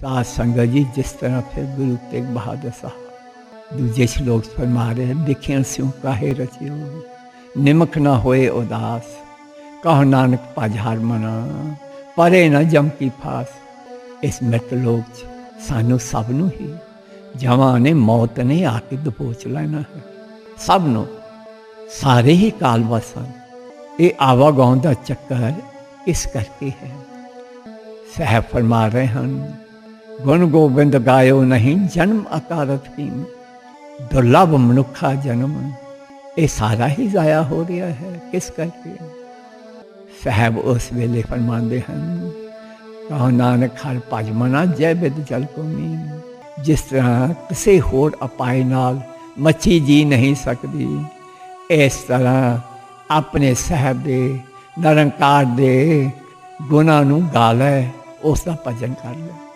ਸਾਧ ਸੰਗਤ ਜੀ, ਜਿਸ ਤਰ੍ਹਾਂ ਫਿਰ ਗੁਰੂ ਤੇਗ ਬਹਾਦਰ ਸਾਹਿਬ ਦੂਜੇ ਸ਼ਲੋਕ ਫਰਮਾ ਰਹੇ ਦੇਖਿਆ ਸਿਉ ਕਾਹੇ ਰਚਿਓ ਨਿਮਕ ਨਾ ਹੋਏ ਉਦਾਸ, ਕਹ ਨਾਨਕ ਭਜ ਹਰ ਮਨਾ, ਪਰੇ ਨਾ ਜਮ ਕੀ ਫਾਸ। ਇਸ ਮਿੱਤ ਲੋਕ ਚ ਸਾਨੂੰ ਸਭ ਨੂੰ ਹੀ ਜਮਾਂ ਨੇ ਮੌਤ ਨੇ ਆ ਕੇ ਦਬੋਚ ਲੈਣਾ ਹੈ। ਸਭ ਨੂੰ, ਸਾਰੇ ਹੀ ਕਾਲ ਵਸਨ ਇਹ ਆਵਾਗਾਉਂ ਦਾ ਚੱਕਰ ਇਸ ਕਰਕੇ ਹੈ। ਸਹਿਬ ਫਰਮਾ ਰਹੇ ਹਨ ਗੁਣ ਗੋਬਿੰਦ ਗਾਇਓ ਨਹੀਂ, ਜਨਮ ਅਕਾਰਤ ਕੀਮ। ਦੁਰਲਭ ਮਨੁੱਖਾ ਜਨਮ, ਇਹ ਸਾਰਾ ਹੀ ਜ਼ਾਇਆ ਹੋ ਰਿਹਾ ਹੈ, ਕਿਸ ਕਰਕੇ? ਸਹਿਬ ਉਸ ਵੇਲੇ ਫਰਮਾਉਂਦੇ ਹਨ ਕਹੋ ਨਾਨਕ ਹਰ ਭਜ ਮਨਾ ਜੈ ਬਿਦ ਜਲ ਕੋ ਮੀਨ। ਜਿਸ ਤਰ੍ਹਾਂ ਕਿਸੇ ਹੋਰ ਅਪਾਏ ਨਾਲ ਮੱਛੀ ਜੀ ਨਹੀਂ ਸਕਦੀ, ਇਸ ਤਰ੍ਹਾਂ ਆਪਣੇ ਸਹਿਬ ਦੇ ਨਿਰੰਕਾਰ ਦੇ ਗੁਣਾਂ ਨੂੰ ਗਾ ਲੈ ਉਸ ਦਾ ਭਜਨ ਕਰ ਲੈ।